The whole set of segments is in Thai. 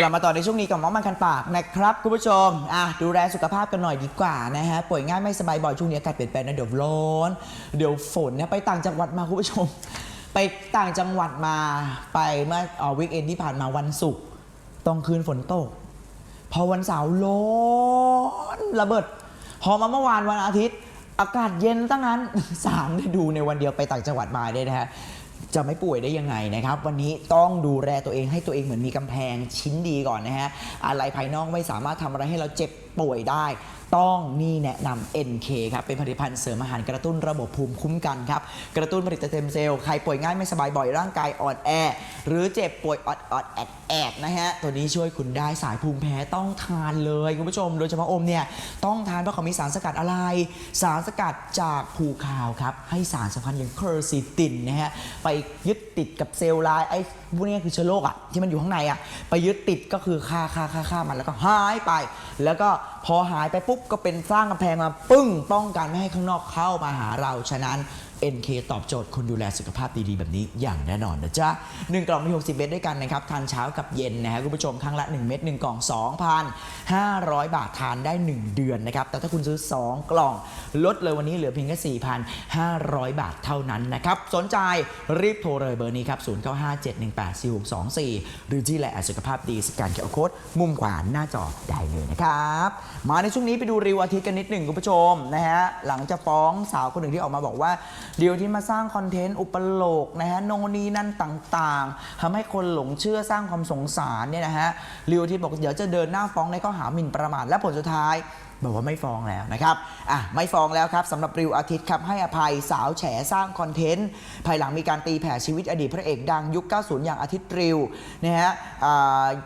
กลับมาต่อในช่วงนี้กับหมอมันคันปากนะครับคุณผู้ชมอะดูแลสุขภาพกันหน่อยดีกว่านะฮะป่วยง่ายไม่สบายบ่อยช่วงนี้อากาศเปลี่ยนแปลงนะเดี๋ยวร้อน เดี๋ยวฝนนะไปต่างจังหวัดมาคุณผู้ชม ไปต่างจังหวัดมาไปเมื่อเอ่อวีคเอนที่ผ่านมาวันศุกร์ต้องคืนฝนตก พอวันเสาร์ร้อนระเบิด พอมาเมื่อวานวันอาทิตย์ อากาศเย็นตั้งนั้นสามฤดูในวันเดียวไปต่างจังหวัดมาเนี่ยนะฮะ จะไม่ป่วยได้ยังไงนะครับ วันนี้ต้องดูแลตัวเองให้ตัวเองเหมือนมีกำแพงชิ้นดีก่อนนะฮะอะไรภายนอกไม่สามารถทำอะไรให้เราเจ็บ ป่วยได้ ต้องนี่แนะนำ NK ครับเป็นผลิตภัณฑ์เสริมอาหารกระตุ้นระบบภูมิคุ้มกันครับกระตุ้นผลิตเต็มเซลล์ใครป่วยง่ายไม่สบายบ่อยร่างกายอ่อนแอ หรือเจ็บป่วยออดออดแอดแอดนะฮะตัวนี้ช่วยคุณได้สายภูมิแพ้ต้องทานเลยคุณผู้ชม โดยเฉพาะอมเนี่ยต้องทานเพราะเขามีสารสกัดอะไร สารสกัดจากภูคาวครับให้สารสำคัญอย่างเคอร์ซิตินนะฮะไปยึดติดกับเซลล์ลน์ไอ้พวกนี้คือเชื้อโรคอะที่มันอยู่ข้างในอะไปยึดติดก็คือฆ่าฆ่าฆ่าฆ่ามันแล้วก็หายไป แล้วก็พอหายไปปุ๊บก็เป็นสร้างกำแพงมาปึ้งป้องกันไม่ให้ข้างนอกเข้ามาหาเราฉะนั้น NK ตอบโจทย์คนดูแลสุขภาพดีๆ แบบนี้อย่างแน่นอนนะจ๊ะ1กล่องมี 60 เม็ดด้วยกันนะครับ ทานเช้ากับเย็นนะฮะคุณผู้ชมครั้งละ 1 เม็ด1กล่อง 2,500 บาททานได้ 1 เดือนนะครับ แต่ถ้าคุณซื้อ 2 กล่องลดเลยวันนี้เหลือเพียงแค่ 4,500 บาทเท่านั้นนะครับ สนใจรีบโทรเลยเบอร์นี้ครับ 0957184624 หรือที่แหละสุขภาพดีสแกนเคอร์โค้ดมุมขวาหน้าจอได้เลยนะครับ มาในช่วงนี้ไปดูรีวอาทิตย์กันนิดหนึ่งคุณผู้ชมนะฮะหลังจากฟ้องสาวคนหนึ่งที่ออกมาบอกว่าเดียวที่มาสร้างคอนเทนต์อุปโลกนะฮะโนนนีนั่นต่างๆทำให้คนหลงเชื่อสร้างความสงสารเนี่ยนะฮะรีวที่บอกเดี๋ยวจะเดินหน้าฟ้องในข้อหาหมิ่นประมาทและผลสุดท้าย บอกว่าไม่ฟ้องแล้วนะครับอะไม่ฟ้องแล้วครับสำหรับริวอาทิตย์ครับให้อภัยสาวแฉสร้างคอนเทนต์ ภายหลังมีการตีแผ่ชีวิตอดีตพระเอกดังยุค 90 อย่างอาทิตย์ริวนะฮะ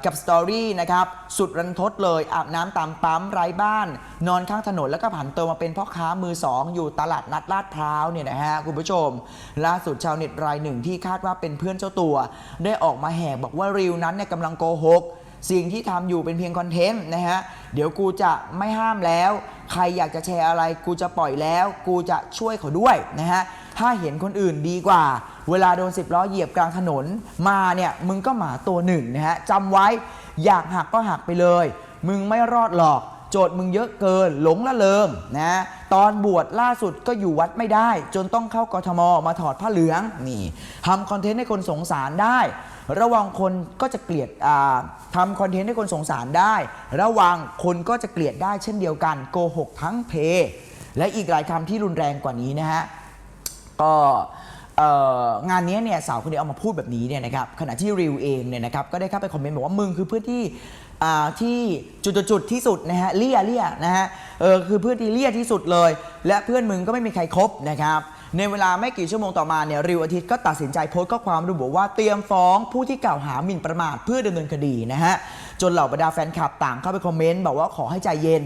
กับสตอรี่นะครับสุดรันทดเลยอาบน้ำตามปั๊มไร้บ้าน นอนข้างถนนแล้วก็ผันตัวมาเป็นพ่อค้ามือสองอยู่ตลาดนัดลาดพร้าวเนี่ยนะฮะคุณผู้ชม ล่าสุดชาวเน็ตรายหนึ่งที่คาดว่าเป็นเพื่อนเจ้าตัว ได้ออกมาแหกบอกว่าริวนั้นเนี่ยกำลังโกหกสิ่งที่ทำอยู่เป็นเพียงคอนเทนต์นะฮะ เดี๋ยวกูจะไม่ห้ามแล้ว ใครอยากจะแชร์อะไรกูจะปล่อยแล้ว กูจะช่วยเขาด้วยนะฮะถ้าเห็นคนอื่นดีกว่า เวลาโดนสิบล้อเหยียบกลางถนนมาเนี่ยมึงก็หมาตัวหนึ่งนะฮะจำไว้อยากหักก็หักไปเลย มึงไม่รอดหรอกโจทย์มึงเยอะเกินหลงละเริงนะตอนบวชล่าสุดก็อยู่วัดไม่ได้ จนต้องเข้ากทมมาถอดผ้าเหลืองนี่ทำคอนเทนต์ให้คนสงสารได้ ระวังคนก็จะเกลียดทำคอนเทนต์ให้คนสงสารได้ ระวังคนก็จะเกลียดได้เช่นเดียวกันโกหกทั้งเพ และอีกหลายคำที่รุนแรงกว่านี้นะฮะก็งานนี้เนี่ยสาวคนนี้เอามาพูดแบบนี้เนี่ยนะครับขณะที่ริวเองเนี่ยนะครับก็ได้เข้าไปคอมเมนต์บอกว่ามึงคือเพื่อนที่ที่จุดๆๆที่สุดนะฮะเลี่ยเลี่ยนะฮะเออคือเพื่อนที่เลี่ยที่สุดเลย และเพื่อนมึงก็ไม่มีใครครบนะครับ ในเวลาไม่กี่ชั่วโมงต่อมาเนี่ยริวอาทิตย์ก็ตัดสินใจโพสต์ข้อความระบุว่าเตรียมฟ้องผู้ที่กล่าวหาหมิ่นประมาทเพื่อดำเนินคดีนะฮะจนเหล่าบรรดาแฟนคลับต่างเข้าไปคอมเมนต์บอกว่าขอให้ใจเย็น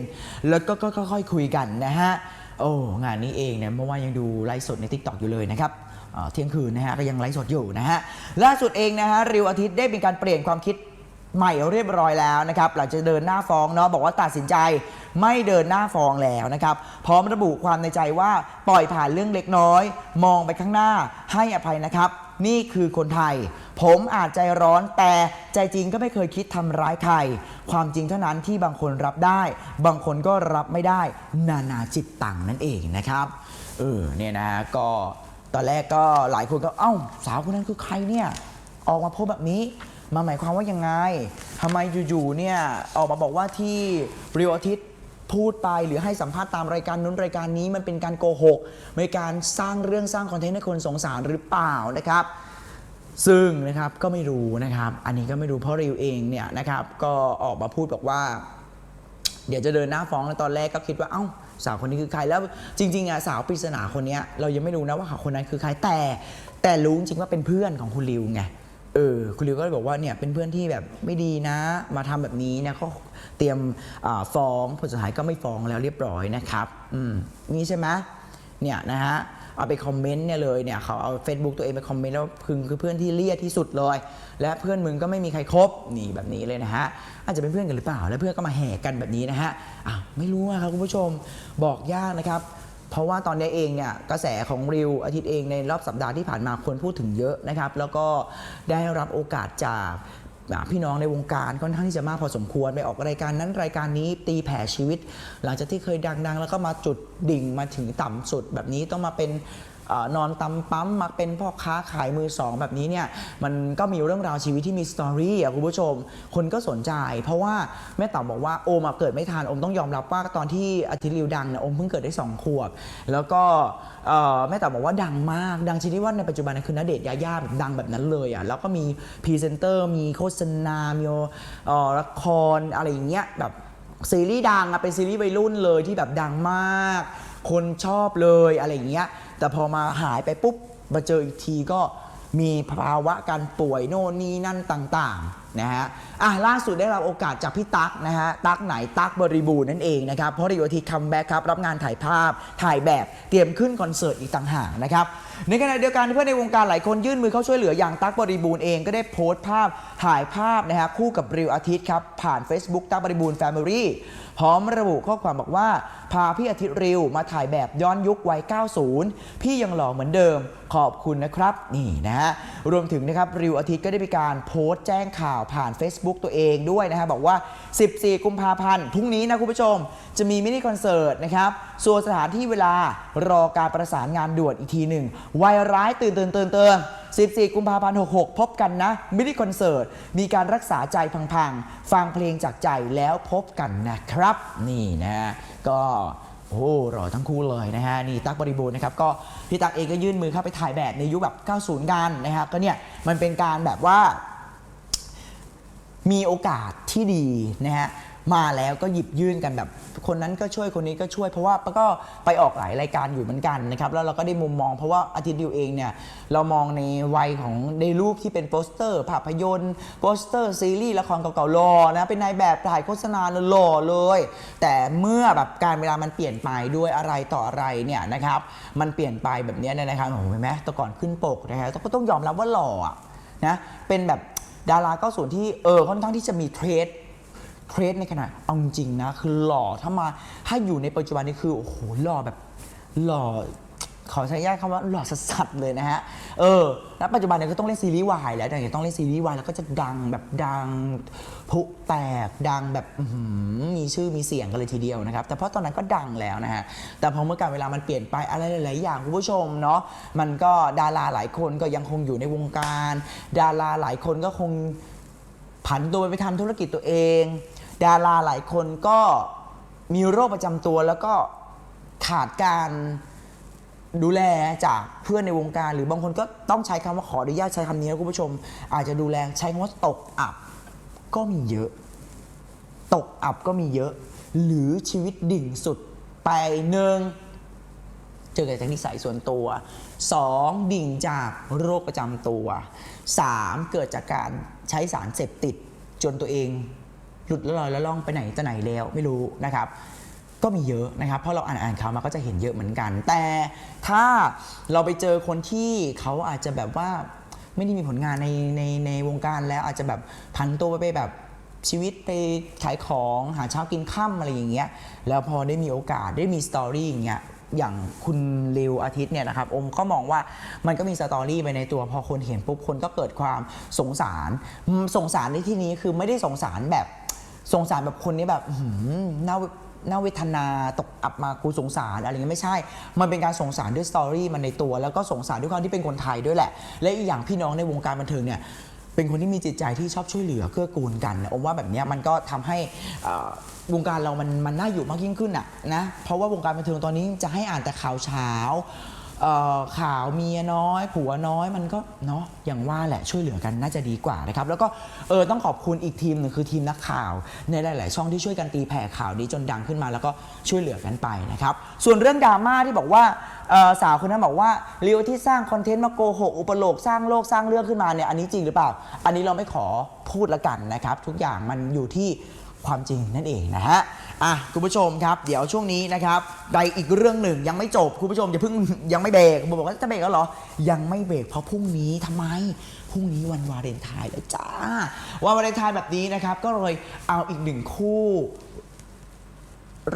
แล้วก็ค่อยๆคุยกันนะฮะโอ้งานนี้เองเนี่ยเมื่อวานยังดูไลฟ์สดใน t ิ k t o k อยู่เลยนะครับเอ่อเที่ยงคืนนะฮะก็ยังไลฟ์สดอยู่นะฮะล่าสุดเองนะฮะริวอาทิตย์ได้มีการเปลี่ยนความคิดใหม่เรียบร้อยแล้วนะครับหลังจากเดินหน้าฟ้องเนาะบอกว่าตัดสินใจ ไม่เดินหน้าฟ้องแล้วนะครับ พร้อมระบุความในใจว่าปล่อยผ่านเรื่องเล็กน้อย มองไปข้างหน้าให้อภัยนะครับ นี่คือคนไทย ผมอาจใจร้อนแต่ใจจริงก็ไม่เคยคิดทำร้ายใคร ความจริงเท่านั้นที่บางคนรับได้ บางคนก็รับไม่ได้ นานาจิตตังนั่นเองนะครับ เออเนี่ยนะก็ตอนแรกก็หลายคนก็เอ้า สาวคนนั้นคือใครเนี่ยออกมาโพสแบบนี้มาหมายความว่ายังไงทำไมอยู่ๆเนี่ยออกมาบอกว่าที่เรียวอาทิตย์ พูดไปหรือให้สัมภาษณ์ตามรายการนู้นรายการนี้มันเป็นการโกหกเป็นการสร้างเรื่องสร้างคอนเทนต์ให้คนสงสารหรือเปล่านะครับ ซึ่งนะครับก็ไม่รู้นะครับ อันนี้ก็ไม่รู้เพราะริวเองเนี่ยนะครับ ก็ออกมาพูดบอกว่า เดี๋ยวจะเดินหน้าฟ้องแล้วตอนแรกก็คิดว่าเอ้าสาวคนนี้คือใครแล้วจริงๆอะสาวปริศนาคนนี้เรายังไม่รู้นะว่าคนนั้นคือใครแต่ แต่รู้จริงว่าเป็นเพื่อนของคุณริวไง เออคุณริวก็เลยบอกว่าเนี่ยเป็นเพื่อนที่แบบไม่ดีนะ มาทำแบบนี้นะเขาเตรียมอฟ้องผลสุดท้ายก็ไม่ฟ้องแล้วเรียบร้อยนะครับ อืมนี่ใช่ไหมเนี่ยนะฮะเอาไปคอมเมนต์เนี่ยเลยเนี่ยเขาเอา Facebook ตัวเองไปคอมเมนต์แล้วคือคือเพื่อนที่เลี่ยที่สุดเลย และเพื่อนมึงก็ไม่มีใครครบนี่แบบนี้เลยนะฮะอาจจะเป็นเพื่อนกันหรือเปล่า แล้วเพื่อนก็มาแห่กันแบบนี้นะฮะอ้าวไม่รู้อะครับคุณผู้ชมบอกยากนะครับ เพราะว่าตอนนี้เองเนี่ยกระแสของริวอาทิตย์เองในรอบสัปดาห์ที่ผ่านมาคนพูดถึงเยอะนะครับ แล้วก็ได้รับโอกาสจากพี่น้องในวงการค่อนข้างที่จะมากพอสมควรไปออกรายการนั้นรายการนี้ตีแผ่ชีวิต หลังจากที่เคยดังๆ แล้วก็มาจุดดิ่งมาถึงต่ำสุดแบบนี้ต้องมาเป็น อนอนตำปั๊มมาเป็นพ่อค้าขายมือสองแบบนี้เนี่ยมันก็มีเรื่องราวชีวิตที่มีสตอรี่อะคุณผู้ชม คนก็สนใจ เพราะว่าแม่เต๋าบอกว่าโอมอะเกิดไม่ทันโอมต้องยอมรับว่าตอนที่อาทิตย์ริวดังเนี่ยโอมเพิ่งเกิดได้สองขวบ แล้วก็แม่เต๋าบอกว่าดังมาก ดังชนิดว่าในปัจจุบันนคือณเดชน์ยาย่าแบบดังแบบนั้นเลยอะแล้วก็มีพรีเซนเตอร์มีโฆษณา มีละครอะไรอย่างเงี้ยแบบซีรีส์ดังอะเป็นซีรีส์วัยรุ่นเลยที่แบบดังมาก คนชอบเลยอะไรอย่างเงี้ย แต่พอมาหายไปปุ๊บมาเจออีกทีก็มีภาวะการป่วยโน่นนี่นั่นต่างๆนะฮะอะล่าสุดได้รับโอกาสจากพี่ตั๊กนะฮะตั๊กไหนตั๊กบริบูรณ์นั่นเองนะครับเพราะริวทีคัมแบ็กครับรับงานถ่ายภาพถ่ายแบบเตรียมขึ้นคอนเสิร์ตอีกต่างหากนะครับ ในขณะเดียวกันเพื่อนในวงการหลายคนยื่นมือเข้าช่วยเหลืออย่างตั๊กบริบูรณ์เองก็ได้โพสต์ภาพถ่ายภาพนะฮะคู่กับริวอาทิตย์ครับผ่าน Facebook ตั๊กบริบูรณ์แฟมิลี่พร้อมระบุข้อความบอกว่า พาพี่อาทิตย์ริวมาถ่ายแบบย้อนยุควัย 90 พี่ยังหล่อเหมือนเดิมขอบคุณนะครับ นี่นะฮะรวมถึงนะครับริวอาทิตย์ก็ได้มีการโพสต์แจ้งข่าวผ่าน Facebook ตัวเองด้วยนะฮะบอกว่า 14 กุมภาพันธ์พรุ่งนี้นะคุณผู้ชม จะมีมินิคอนเสิร์ตนะครับส่วนสถานที่เวลารอการประสานงานด่วนอีกทีหนึ่งวัยร้ายตื่นตื่นตื่นตื่น14 กุมภาพันธ์ 66 พบกันนะ มินิคอนเสิร์ต มีการรักษาใจพังๆ ฟังเพลงจากใจแล้วพบกันนะครับ นี่นะฮะก็โอ้หล่อทั้งคู่เลยนะฮะ นี่ตั๊กบริบูรณ์นะครับ ก็พี่ตั๊กเองก็ยื่นมือเข้าไปถ่ายแบบในยุคแบบ 90 กันนะฮะ ก็เนี่ย มันเป็นการแบบว่า มีโอกาสที่ดีนะฮะ มาแล้วก็หยิบยื่นกันแบบ คนนั้นก็ช่วยคนนี้ก็ช่วย เพราะว่าก็ไปออกหลายรายการอยู่เหมือนกันนะครับแล้วเราก็ได้มุมมองเพราะว่าอาทิตย์ดิวเองเนี่ยเรามองในวัยของในรูปที่เป็นโปสเตอร์ภาพยนตร์โปสเตอร์ซีรีส์ละครเก่าๆหลอนะเป็นนายแบบถ่ายโฆษณาหล่อเลย แต่เมื่อแบบการเวลามันเปลี่ยนไปด้วยอะไรต่ออะไรเนี่ยนะครับมันเปลี่ยนไปแบบนี้เนี่ยนะครับโอ้โหเห็นไหมแต่ก่อนขึ้นปกนะฮะก็ต้องยอมรับว่าหล่อนะเป็นแบบดาราก้าส่วนที่เออค่อนข้างที่จะมีเทรด เทรดในขณะเอาจริงนะ คือหล่อถ้ามาถ้าอยู่ในปัจจุบันนี้คือโอ้โหหล่อแบบหล่อขอใช้ญาตคำว่าหล่อสัสๆเลยนะฮะ เออ แล้วปัจจุบันเนี่ยก็ต้องเล่นซีรีส์วายแล้วแต่ต้องเล่นซีรีส์วายแล้วก็จะดังแบบดังพุแตกดังแบบมีชื่อมีเสียงกันเลยทีเดียวนะครับ แต่เพราะตอนนั้นก็ดังแล้วนะฮะ แต่พอเมื่อการเวลามันเปลี่ยนไปอะไรหลาย ๆ อย่างคุณผู้ชมเนาะ มันก็ดาราหลายคนก็ยังคงอยู่ในวงการ ดาราหลายคนก็คงผันตัวไปทำธุรกิจตัวเอง ดาราหลายคนก็มีโรคประจำตัวแล้วก็ขาดการดูแลจากเพื่อนในวงการ หรือบางคนก็ต้องใช้คำว่าขออนุญาตใช้คำนี้นะคุณผู้ชม อาจจะดูแลใช้คำว่าตกอับ ก็มีเยอะ ตกอับก็มีเยอะ หรือชีวิตดิ่งสุดไปหนึ่งเจอจากนิสัยส่วนตัว 2. ดิ่งจากโรคประจำตัว 3. เกิดจากการใช้สารเสพติดจนตัวเอง หลุดลอยละล่องไปไหนจะไหนแล้วไม่รู้นะครับ ก็มีเยอะนะครับเพราะเราอ่านอ่านข่าวมาก็จะเห็นเยอะเหมือนกัน แต่ถ้าเราไปเจอคนที่เขาอาจจะแบบว่าไม่ได้มีผลงานในในในวงการแล้วอาจจะแบบพันตัวไปแบบชีวิตไปขายของหาเช้ากินค่ำอะไรอย่างเงี้ยแล้วพอได้มีโอกาสได้มีสตอรี่อย่างเงี้ยอย่างคุณริวอาทิตย์เนี่ยนะครับอมก็มองว่ามันก็มีสตอรี่ไปในตัว พอคนเห็นปุ๊บคนก็เกิดความสงสาร สงสารในที่นี้คือไม่ได้สงสารแบบ สงสารแบบคนนี้แบบหือน่าน่าเวทนาตกอับมากูสงสารอะไรเงี้ยไม่ใช่ มันเป็นการสงสารด้วยสตอรี่มันในตัว แล้วก็สงสารด้วยความที่เป็นคนไทยด้วยแหละ และอีกอย่างพี่น้องในวงการบันเทิงเนี่ยเป็นคนที่มีจิตใจที่ชอบช่วยเหลือเกื้อกูลกันอมว่าแบบเนี้ยมันก็ทำให้วงการเรามันมันน่าอยู่มากยิ่งขึ้นอะนะเพราะว่าวงการบันเทิงตอนนี้จะให้อ่านแต่ข่าวเช้า เอ่อข่าวเมียน้อย ผัวน้อยมันก็เนาะอย่างว่าแหละช่วยเหลือกันน่าจะดีกว่านะครับ แล้วก็เออต้องขอบคุณอีกทีมหนึ่งคือทีมนักข่าว ในหลาย ๆ ช่องที่ช่วยกันตีแผ่ข่าวนี้จนดังขึ้นมา แล้วก็ช่วยเหลือกันไปนะครับ ส่วนเรื่องดราม่าที่บอกว่าเอ่อสาวคนนั้นบอกว่าเรียวที่สร้างคอนเทนต์มาโกหกอุปโลกสร้างโลกสร้างเรื่องขึ้นมาเนี่ยอันนี้จริงหรือเปล่า อันนี้เราไม่ขอพูดละกันนะครับ ทุกอย่างมันอยู่ที่ความจริงนั่นเองนะฮะ อะคุณผู้ชมครับ เดี๋ยวช่วงนี้นะครับใดอีกเรื่องหนึ่งยังไม่จบคุณผู้ชมอย่าเพิ่งยังไม่เบรกผมบอกว่าจะเบรกแล้วเหรอ ยังไม่เบรกเพราะพรุ่งนี้ทำไมพรุ่งนี้วันวาเลนไทน์แล้วจ้าวันวาเลนไทน์แบบนี้นะครับ ก็เลยเอาอีกหนึ่งคู่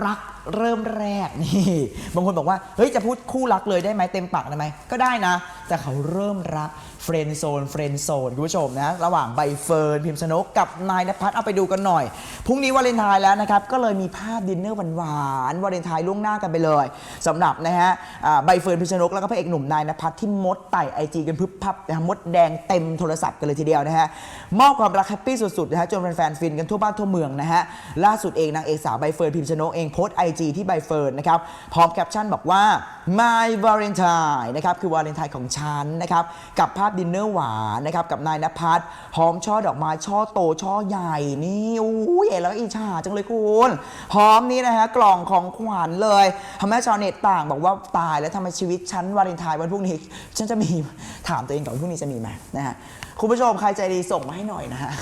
รัก เริ่มแรกนี่บางคนบอกว่าเฮ้ยจะพูดคู่รักเลยได้ไหมเต็มปากได้ไหมก็ได้นะ แต่เขาเริ่มรักเฟรนโซนเฟรนโซนคุณผู้ชมนะระหว่างใบเฟิร์นพิมพ์ชนกกับนายนภัสเอาไปดูกันหน่อยพรุ่งนี้วาเลนไทน์แล้วนะครับก็เลยมีภาพดินเนอร์หวานๆวาเลนไทน์ล่วงหน้ากันไปเลยสำหรับนะฮะใบเฟิร์นพิมพ์ชนกแล้วก็พระเอกหนุ่มนายนภัสที่มดไต่ไอจีกันพึบพับนะมดแดงเต็มโทรศัพท์กันเลยทีเดียวนะฮะมอบความรักแฮปปี้สุดๆนะฮะจนแฟนๆฟินกันทั่วบ้านทั่วเมืองนะฮะล่าสุดเองนางเอกสาวใบเฟิร์นพิมพ์ชนกเองโพสไอจีที่ใบเฟิร์นนะครับพร้อมแคปชั่นบอกว่า my valentine นะครับคือวาเลนไทน์ของฉันนะครับกับภาพดินเนอร์หวานนะครับกับนายนภัสหอมช่อดอกไม้ช่อโตช่อใหญ่นี่อู้ยเห็นแล้วอิจฉาจังเลยคุณพร้อมนี่นะฮะกล่องของขวัญเลยทำให้ชาวเน็ตต่างบอกว่าตายแล้วทำไมชีวิตฉันวาเลนไทน์วันพรุ่งนี้ฉันจะมีถามตัวเองก่อนว่าพรุ่งนี้จะมีไหมนะฮะคุณผู้ชมใครใจดีส่งมาให้หน่อยนะฮะ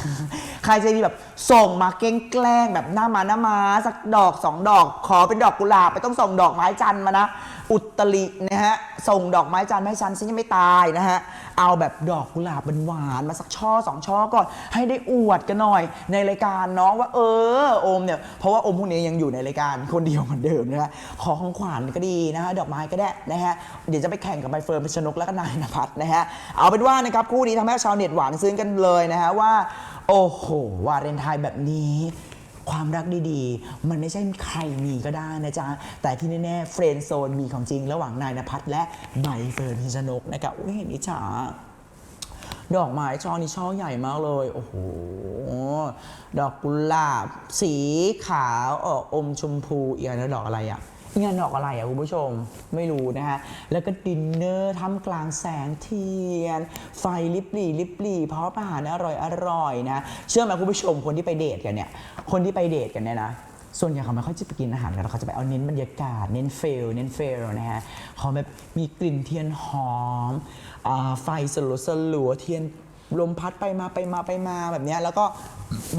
รใจดีแบบส่งมาเก้งแกล้งแบบหน้ามาหน้ามาสักดอกสองดอก ขอเป็นดอกกุหลาบไม่ต้องส่งดอกไม้จันทร์มานะ อุตรินะฮะส่งดอกไม้จันทร์มาให้ฉันฉันยังไม่ตายนะฮะเอาแบบดอกกุหลาบหวานมาสักช่อสองช่อก่อน ให้ได้อวดกันหน่อย ในรายการน้องว่าเออโอมเนี่ยเพราะว่าโอมพวกนี้ยังอยู่ในรายการคนเดียวเหมือนเดิมนะฮะขอของขวัญก็ดีนะฮะดอกไม้ก็ได้นะฮะเดี๋ยวจะไปแข่งกับใบเฟิร์นพิชนกแล้วก็นายนภัสนะฮะเอาเป็นว่านะครับคู่นี้ทำให้ชาวเน็ตหวานซึ้งกันเลยนะฮะว่า โอ้โห วาเลนไทน์แบบนี้ ความรักดีๆ มันไม่ใช่ใครมีก็ได้นะจ๊ะ แต่ที่แน่ๆเฟรนด์โซนมีของจริง ระหว่างนายนภัสและใบเฟิร์นพิชนกนะครับอุ้ยเห็นอิจฉาดอกไม้ช่อนี้ช่อใหญ่มากเลย โอ้โห ดอกกุหลาบ สีขาวออกอมชมพูอีกอันนั้นดอกอะไรอะ กอันดอกอะไรอะคุณผู้ชมไม่รู้นะฮะ แล้วก็ดินเนอร์ท่ามกลางแสงเทียน ไฟลิบหลี่ลิบหลี่พร้อมอาหารอร่อยอร่อยนะ เชื่อไหมคุณผู้ชมคนที่ไปเดทกันเนี่ย คนที่ไปเดทกันเนี่ยนะส่วนใหญ่เขาไม่ค่อยจะไปกินอาหารกันเขาจะไปเอาเน้นบรรยากาศเน้นเฟลเน้นเฟลนะฮะเขาแบบมีกลิ่นเทียนหอมอไฟสลัวสลัวเทียนลมพัดไปมาไปมาไปมาแบบนี้แล้วก็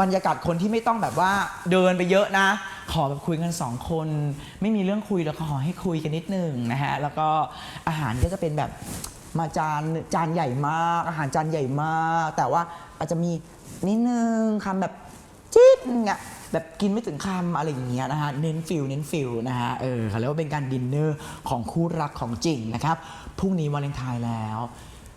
บรรยากาศคนที่ไม่ต้องแบบว่าเดินไปเยอะนะ ขอแบบคุยกันสองคน ไม่มีเรื่องคุยแล้วขอให้คุยกันนิดนึงนะฮะแล้วก็อาหารก็จะเป็นแบบมาจานจานใหญ่มาก อาหารจานใหญ่มาก แต่ว่าอาจจะมีนิดนึงคำแบบจิ๊ดนึงอะแบบกินไม่ถึงคำอะไรอย่างเงี้ยนะฮะเน้นฟิลเน้นฟิลนะฮะเออเขาเรียกว่าเป็นการดินเนอร์ของคู่รักของจริงนะครับพรุ่งนี้วาเลนไทน์แล้ว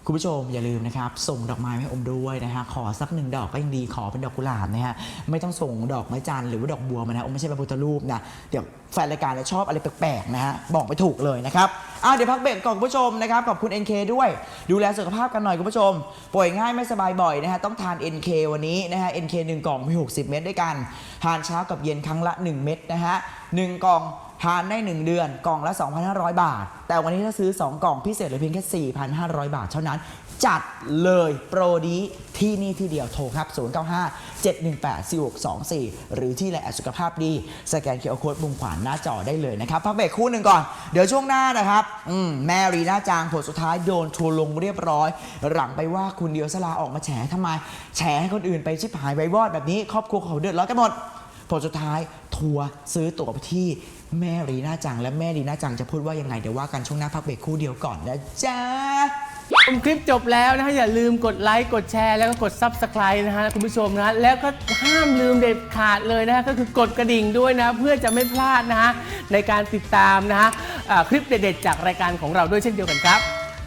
คุณผู้ชมอย่าลืมนะครับ ส่งดอกไม้ให้อมด้วยนะฮะขอสักหนึ่งดอกก็ยังดีขอเป็นดอกกุหลาบนะฮะไม่ต้องส่งดอกไม้จันทร์หรือว่าดอกบัวมานะอมไม่ใช่พระพุทธรูปนะเดี๋ยวแฟนรายการจะชอบอะไรแปลกๆนะฮะบอกไม่ถูกเลยนะครับอะเดี๋ยวพักเบรกก่อนคุณผู้ชมนะครับขอบคุณ NK ด้วย ดูแลสุขภาพกันหน่อยคุณผู้ชม ป่วยง่ายไม่สบายบ่อยนะฮะต้องทาน NK วันนี้นะฮะ NK 1กล่องมี 60 เม็ดด้วยกันทานเช้ากับเย็นครั้งละ 1 เม็ดนะฮะหนึ่งกล่อง ทานได้ 1 เดือนกล่องละ 2,500 บาท แต่วันนี้ถ้าซื้อ 2 กล่องพิเศษเหลือเพียงแค่ 4,500 บาท เท่านั้น จัดเลยโปรดีที่นี่ที่เดียวโทรครับ 095 718 4624 หรือที่ไลน์สุขภาพดี สแกนเคอร์โค้ดมุมขวาหน้าจอได้เลยนะครับ พักเบรกคู่หนึ่งก่อน เดี๋ยวช่วงหน้านะครับมแม่รีน่าจางผลสุดท้ายโดนทัวลงเรียบร้อย หลังไปว่าคุณเดียวสลาออกมาแฉทำไม แฉให้คนอื่นไปชิบหายไว้วอดแบบนี้ครอบครัวเขาเดือดร้อนกันหมดผลสุดท้าย ทัวร์ซื้อตั๋วไปที่แม่รีน่าจัง และแม่รีน่าจังจะพูดว่ายังไงเดี๋ยวว่ากันช่วงหน้าพักเบรกคู่เดียวก่อนนะจ๊ะชมคลิปจบแล้วนะฮะอย่าลืมกดไลค์กดแชร์แล้วก็กด Subscribe นะฮะคุณผู้ชมนะแล้วก็ห้ามลืมเด็ดขาดเลยนะฮะก็คือกดกระดิ่งด้วยนะ เพื่อจะไม่พลาดนะฮะในการติดตามนะฮะอ่าคลิปเด็ดๆจากรายการของเราด้วยเช่นเดียวกันครับ